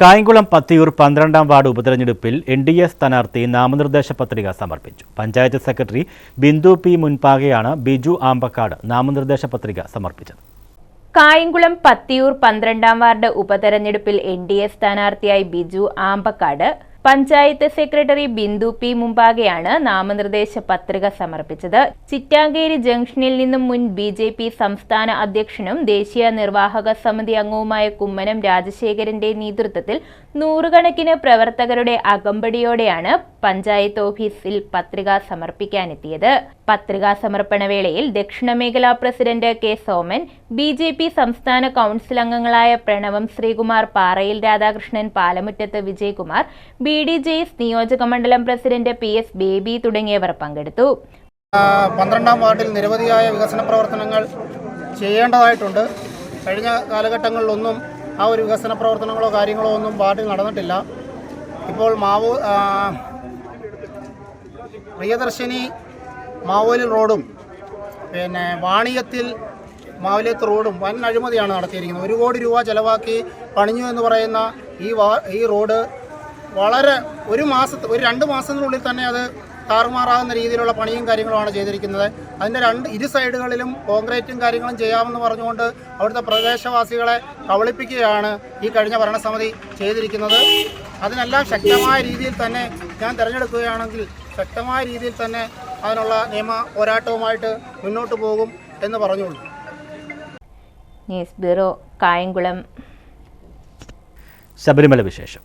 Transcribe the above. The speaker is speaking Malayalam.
കായംകുളം പത്തിയൂർ പന്ത്രണ്ടാം വാർഡ് ഉപതെരഞ്ഞെടുപ്പിൽ എൻ ഡി എ സ്ഥാനാർത്ഥി നാമനിർദ്ദേശ പത്രിക സമർപ്പിച്ചു. പഞ്ചായത്ത് സെക്രട്ടറി ബിന്ദു പി മുൻപാകെയാണ് ബിജു ആമ്പക്കാട് നാമനിർദ്ദേശ പത്രിക സമർപ്പിച്ചത്. കായംകുളം പത്തിയൂർ പന്ത്രണ്ടാം വാർഡ് ഉപതെരഞ്ഞെടുപ്പിൽ എൻ ഡി എ സ്ഥാനാർത്ഥിയായി ബിജു ആമ്പക്കാട് പഞ്ചായത്ത് സെക്രട്ടറി ബിന്ദു പി മുമ്പാകെയാണ് നാമനിർദ്ദേശ പത്രിക സമർപ്പിച്ചത്. ചിറ്റാങ്കേരി ജംഗ്ഷനിൽ നിന്നും മുൻ ബി ജെ പി സംസ്ഥാന അധ്യക്ഷനും ദേശീയ നിർവാഹക സമിതി അംഗവുമായ കുമ്മനം രാജശേഖരന്റെ നേതൃത്വത്തിൽ നൂറുകണക്കിന് പ്രവർത്തകരുടെ അകമ്പടിയോടെയാണ് പഞ്ചായത്ത് ഓഫീസിൽ പത്രിക സമർപ്പിക്കാനെത്തിയത്. പത്രികാ സമർപ്പണ വേളയിൽ ദക്ഷിണമേഖലാ president K Soman B J P സംസ്ഥാന കൗൺസിൽ അംഗങ്ങളായ Pranavam Sreekumar Parayil Radhakrishnan Palamuttath Vijayakumar B D J S നിയോജക മണ്ഡലം പ്രസിഡന്റ് പി എസ് ബേബി തുടങ്ങിയവർ പങ്കെടുത്തു. പന്ത്രണ്ടാം വാർഡിൽ നിരവധിയായ വികസന പ്രവർത്തനങ്ങൾ ചെയ്യേണ്ടതായിട്ടുണ്ട്. കഴിഞ്ഞ കാലഘട്ടങ്ങളിലൊന്നും ആ ഒരു വികസന പ്രവർത്തനങ്ങളോ കാര്യങ്ങളോ ഒന്നും വാർഡിൽ നടന്നിട്ടില്ല. ഇപ്പോൾ മാവോ പ്രിയദർശിനി മാവോലി റോഡും പിന്നെ വാണിയത്തിൽ മാവലിയത്ത് റോഡും വൻ അഴിമതിയാണ് നടത്തിയിരിക്കുന്നത്. ഒരു കോടി രൂപ ചെലവാക്കി പണിഞ്ഞു എന്ന് പറയുന്ന ഈ ഈ റോഡ് വളരെ ഒരു മാസത്തെ ഒരു രണ്ട് മാസത്തിനുള്ളിൽ തന്നെ അത് താറുമാറാകുന്ന രീതിയിലുള്ള പണിയും കാര്യങ്ങളുമാണ് ചെയ്തിരിക്കുന്നത്. അതിന്റെ രണ്ട് ഇരു സൈഡുകളിലും കോൺക്രീറ്റും കാര്യങ്ങളും ചെയ്യാമെന്ന് പറഞ്ഞുകൊണ്ട് അവിടുത്തെ പ്രദേശവാസികളെ കവളിപ്പിക്കുകയാണ് ഈ കഴിഞ്ഞ ഭരണസമിതി ചെയ്തിരിക്കുന്നത്. അതിനെല്ലാം ശക്തമായ രീതിയിൽ തന്നെ ഞാൻ തിരഞ്ഞെടുക്കുകയാണെങ്കിൽ ശക്തമായ രീതിയിൽ തന്നെ അതിനുള്ള നിയമ പോരാട്ടവുമായിട്ട് മുന്നോട്ട് പോകും എന്ന് പറഞ്ഞുള്ളൂ. News bureau Kayamkulam. ശബരിമല വിശേഷം.